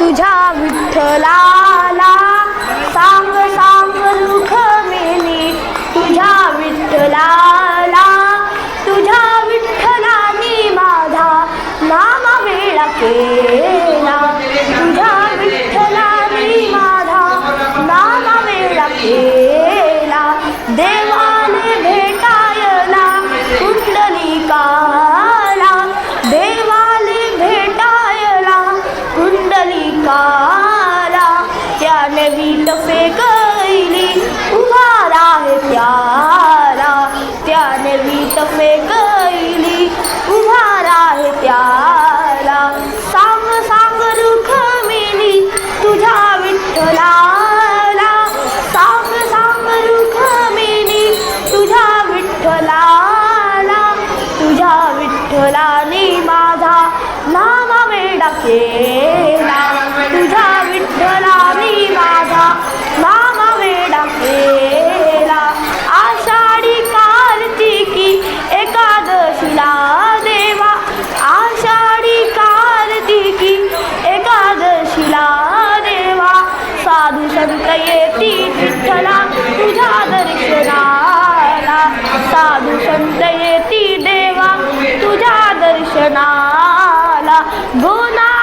तुझ्या विठ्ठलाला. सांग सांग दुःख मेली तुझ्या विठ्ठलाला. तुझ्या विठ्ठलानी माझा नामा वेळा केला. कुंडलिकाला त्याने वीट कैली उभारा आहे त्याला त्याने वीट फेकली उभारा आहे त्याला सांग सांग रुखमिनी तुझ्या विठ्ठलाला. सांग सांग रुखमिनी तुझ्या विठ्ठलाला. तुझ्या विठ्ठलाने माझा नाम वेडा केला. साधू येती विठ्ठला तुझ्या दर्शनाला. साधू संत येती देवा तुझ्या दर्शनाला. गुना